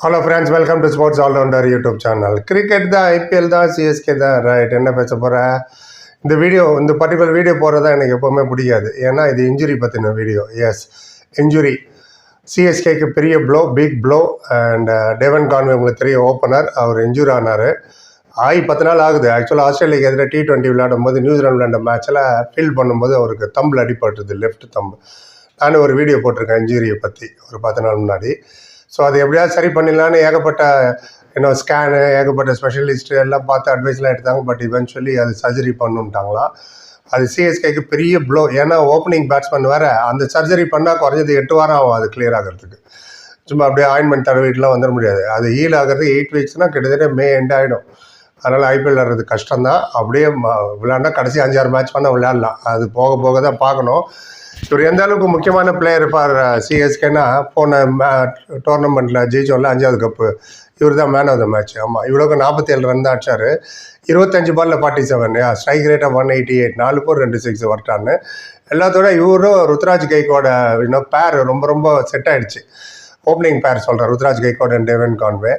Hello friends welcome to sports allrounder YouTube channel cricket தான் IPL தான் CSK தான் right என்ன பேச போகிற இந்த வீடியோ இந்த பர்டிகுலர் வீடியோ போகிறதா எனக்கு எப்போவுமே பிடிக்காது. ஏன்னா இது இன்ஜுரி பற்றின வீடியோ எஸ் இன்ஜுரி சிஎஸ்கேக்கு பெரிய blow big blow and Devon Conway உங்களுக்கு தெரியும் ஓப்பனர் அவர் இன்ஜூரி ஆனார். ஆகி பத்து நாள் ஆகுது. ஆக்சுவலாக ஆஸ்திரேலியாக்கு எதிராக டி டுவெண்ட்டி விளையாடும் போது நியூசிலாந்து விளையாண்ட மேட்ச்சில் ஃபீல் பண்ணும்போது அவருக்கு தம்பில் அடிபட்டுருது லெஃப்ட் தம்பு நான் ஒரு வீடியோ போட்டிருக்கேன் இன்ஜுரியை பற்றி ஒரு பத்து நாள் முன்னாடி. ஸோ அது எப்படியாவது சரி பண்ணிடலான்னு ஏகப்பட்ட இன்னும் ஸ்கேனு ஏகப்பட்ட ஸ்பெஷலிஸ்ட் எல்லாம் பார்த்து அட்வைஸ்லாம் எடுத்தாங்க. பட் இவென்ச்சுவலி அது சர்ஜரி பண்ணுன்ட்டாங்களாம் அது சிஎஸ்கேக்கு பெரிய ப்ளோ ஏன்னா ஓப்பனிங் பேட்ஸ்மேன் வேறு அந்த சர்ஜரி பண்ணால் குறைஞ்சது எட்டு வாரம் ஆகும் அது கிளியர் ஆகிறதுக்கு. சும்மா அப்படியே ஆயின்மெண்ட் தடவிட்டுலாம் வந்துட முடியாது. அது ஹீல் ஆகிறது எயிட் வீக்ஸ்னால் கிட்டத்தட்ட மே எண்ட் ஆகிடும் அதனால் ஐபிஎல் ஆடுறது கஷ்டம்தான். அப்படியே ம- விளையாண்டா கடைசி அஞ்சாறு மேட்ச் பண்ணால் விளையாடலாம். அது போக போக தான் பார்க்கணும். இவர் எந்த அளவுக்கு முக்கியமான பிளேயர் ஃபார் சிஎஸ்கேனா போன டோர்னமெண்ட்டில் ஜெயிச்சோம்ல அஞ்சாவது கப்பு இவர் தான் மேன் ஆஃப் த மேட்ச் ஆமாம் இவ்வளோக்கு நாற்பத்தி ஏழு ரன் தான் அடிச்சார். இருபத்தஞ்சு பாலில் ஃபார்ட்டி செவன் ஸ்ட்ரைக் ரேட்டாக ஒன் எயிட்டி எயிட் நாலு போர் ரெண்டு சிக்ஸ் வரட்டான்னு. எல்லாத்தோட இவரும் ருத்ராஜ் கைக்கோட இன்னும் பேர் ரொம்ப ரொம்ப செட் ஆயிடுச்சு. ஓப்பனிங் பேர் சொல்கிறேன் Ruturaj Gaikwad and Devon Conway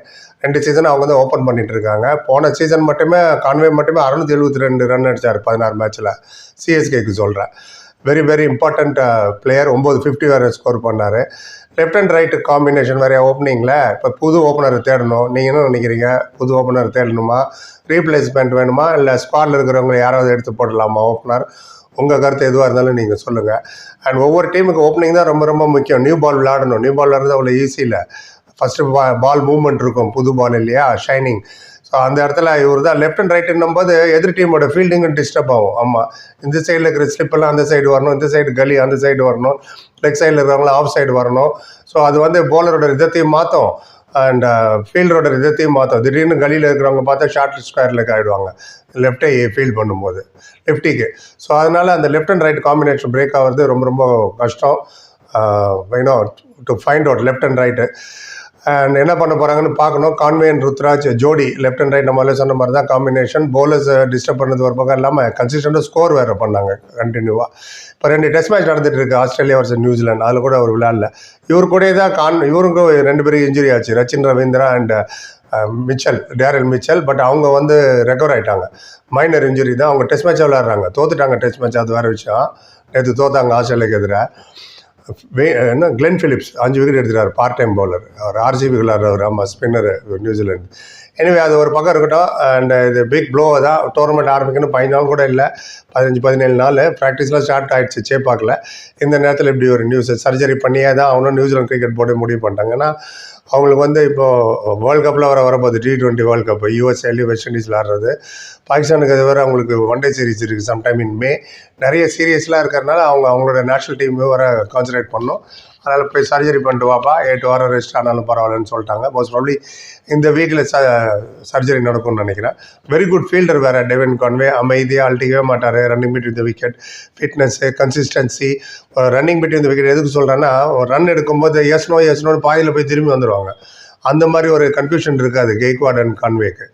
ரெண்டு சீசன் அவங்க தான் ஓப்பன் பண்ணிட்டு இருக்காங்க. போன சீசன் மட்டுமே கான்வே மட்டுமே அறுநூத்தி எழுபத்தி ரெண்டு ரன் அடிச்சார் பதினாறு மேட்ச்சில் சிஎஸ்கேக்கு சொல்கிறேன் வெரி வெரி இம்பார்ட்டண்ட் பிளேயர் ஒம்பது ஃபிஃப்டி வேறு ஸ்கோர் பண்ணார். லெஃப்ட் அண்ட் ரைட்டு காம்பினேஷன் வேறு ஓப்பனிங்கில் இப்போ புது ஓப்பனரை தேடணும். நீங்கள் என்ன நினைக்கிறீங்க? புது ஓப்பனர் தேடணுமா? ரீப்ளேஸ்மெண்ட் வேணுமா? இல்லை ஸ்குவாடில் இருக்கிறவங்க யாராவது எடுத்து போடலாமா ஓப்பனர் உங்கள் கருத்து எதுவாக இருந்தாலும் நீங்கள் சொல்லுங்கள் அண்ட் ஒவ்வொரு டீமுக்கு ஓப்பனிங் தான் ரொம்ப ரொம்ப முக்கியம். நியூ பால் விளாடணும் நியூ பால் விளாட்றது அவ்வளோ ஈஸி இல்லை ஃபஸ்ட்டு பா பால் மூவ்மெண்ட் இருக்கும். புது பால் இல்லையா? ஷைனிங் ஸோ அந்த இடத்துல இவர் தான் லெஃப்ட் அண்ட் ரைட்டுன்னும் போது எதிர் டீமோட ஃபீல்டிங்கும் டிஸ்டர்ப் ஆகும். ஆமாம் இந்த சைடில் இருக்கிற ஸ்லிப்பெல்லாம் அந்த சைடு வரணும். இந்த சைடு கலி அந்த சைடு வரணும். லெக் சைடில் இருக்கிறவங்களாம் ஆஃப் சைடு வரணும். ஸோ அது வந்து போலரோட இதத்தையும் மாற்றும் அண்ட் ஃபீல்டரோட uh, இதத்தையும் மாற்றும் திடீர்னு கலியில் இருக்கிறவங்க பார்த்தா ஷார்ட் ஸ்கொயரில் ஆகிடுவாங்க லெஃப்டை ஃபீல் பண்ணும்போது. லெஃப்டிக்கு ஸோ அதனால் அந்த left and right combination break ஆகிறது ரொம்ப ரொம்ப கஷ்டம். You know to find out left and right and என்ன பண்ண போகிறாங்கன்னு பார்க்கணும். கான்வே அண்ட் ருத்ராஜ் ஜோடி லெஃப்ட் அண்ட் ரைட் நம்ம சொன்ன மாதிரி தான் காம்பினேஷன் போலர்ஸ் டிஸ்டர்ப் பண்ணது ஒரு பக்கம் இல்லாமல் கன்சிஸ்டண்டாக ஸ்கோர் வேறு பண்ணாங்க. கண்டினியூவாக இப்போ ரெண்டு டெஸ்ட் மேட்ச் நடந்துட்டு இருக்கு. ஆஸ்திரேலியா வர்சஸ் நியூசிலாந்து அதில் கூட அவர் விளையாடல. இவர் கூட தான் கான் இவருக்கும் ரெண்டு பேரும் இன்ஜுரி ஆச்சு. Rachin Ravindra and uh, Mitchell Daryl Mitchell but அவங்க வந்து ரெக்கவர் ஆகிட்டாங்க மைனர் இன்ஜுரி தான். அவங்க டெஸ்ட் மேட்ச் விளையாடுறாங்க. தோத்துட்டாங்க டெஸ்ட் மேட்ச் அது வேறு விஷயம். நேற்று தோத்தாங்க ஆஸ்திரேலியாக்கு எதிராக என்ன கிளென் ஃபிலிப்ஸ் அஞ்சு விக்கெட் எடுத்துட்டார் பார்ட் டைம் பவுலர் அவர் ஆர்சிபி விளாட்றவர் ஆமாம் ஸ்பின்னர் நியூசிலாந்து எனவே அது ஒரு பக்கம் இருக்கட்டும். அண்ட் இது பிக் ப்ளோ தான். டோர்னமெண்ட் ஆரம்பிக்கணும். பதினஞ்சு நாள் கூட இல்லை. பதினஞ்சு பதினேழு நாள். ப்ராக்டிஸ்லாம் ஸ்டார்ட் ஆயிடுச்சு. சேப்பாக்கில் இந்த நேரத்தில் இப்படி ஒரு நியூஸ் சர்ஜரி பண்ணியே தான் அவனும் நியூசிலாந்து கிரிக்கெட் போர்டு முடிவு பண்ணிட்டாங்க. ஏன்னா அவங்களுக்கு வந்து இப்போது வேர்ல்டு கப்பில் வர வரப்போகுது. டி டுவெண்ட்டி வேர்ல்டு கப் யூஎஸ்ஏலையும் வெஸ்ட் இண்டீஸில் ஆடுறது. பாகிஸ்தானுக்கு அது வேறு அவங்களுக்கு ஒன் டே சீரிஸ் இருக்குது சம்டைம் இன் மே நிறைய சீரியஸ்லாம் இருக்கிறனால அவங்க அவங்களோட நேஷனல் டீம் வர கான்சன்ட்ரேட் பண்ணோம். அதனால் போய் சர்ஜரி பண்ணிட்டு வாப்பா. எட்டு வாரம் ரெஸ்ட் ஆனாலும் பரவாயில்லன்னு சொல்லிட்டாங்க. மோஸ்ட் ப்ராப்ளி இந்த வீக்கில் ச சர்ஜரி நடக்கும்னு நினைக்கிறேன். வெரி குட் ஃபீல்டர் வேறு டெவின் கான்வே அமைதியாக அழட்டிக்கவே மாட்டார். Running between the wicket fitness consistency running between the wicket எதுக்கு சொல்கிறேன்னா ஒரு ரன் எடுக்கும்போது எஸ் நோ எஸ் நோன்னு போய் திரும்பி வந்துடுவாங்க அந்த மாதிரி ஒரு கன்ஃபியூஷன் இருக்காது கெய்க்வாட் அண்ட் கான்வேக்கு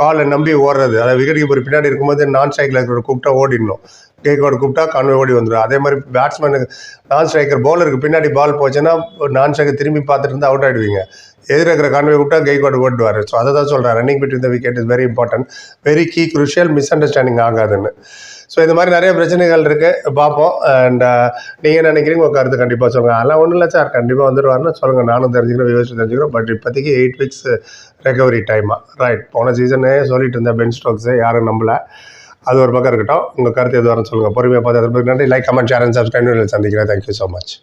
காலை நம்பி ஓடுறது அதாவது விக்கெட் கீப்பர் பின்னாடி இருக்கும்போது நான் ஸ்ட்ரைக்கில் இருக்கிற கூப்பிட்டா ஓடிடணும். கேக்வாட் கூப்பிட்டா கான்வே ஓடி வந்துடும் அதே மாதிரி பேட்ஸ்மேனுக்கு நான் ஸ்ட்ரைக்கர் பவுலருக்கு பின்னாடி பால் போச்சுன்னா நான் ஸ்ட்ரைக்கர் திரும்பி பார்த்துட்டு இருந்தால் அவுட் ஆகிடுவீங்க எதிர இருக்கிற கான்வே கூப்பிட்டா கெய்க்வாட் ஓட்டுவார் ஸோ அதை தான் சொல்கிறேன் running between the wicket is very important very key crucial miss understanding ஆகாதுன்னு. ஸோ இந்த மாதிரி நிறைய பிரச்சனைகள் இருக்குது பார்ப்போம். அண்ட் uh, நீங்கள் என்ன நினைக்கிறீங்க? உங்கள் கருத்து கண்டிப்பாக சொல்லுங்கள் அதெல்லாம் ஒன்றும் இல்லை சார். கண்டிப்பாக வந்துடுவாருன்னு சொல்லுங்கள் நானும் தெரிஞ்சுக்கிறேன் விவசாயம் தெரிஞ்சுக்கிறோம். பட் இப்போதைக்கு எயிட் வீக்ஸ் ரெக்கவரி டைமாக ரைட் போன சீசனே சொல்லிட்டு இருந்தேன் பென் ஸ்டோக்ஸு யாரும் நம்பலை. அது ஒரு பக்கம் இருக்கட்டும். உங்கள் கருத்து எது வரணும் சொல்லுங்கள் பொறுமையாக பார்த்து நன்றி. Like comment share and subscribe சந்திக்கிறேன். Thank you so much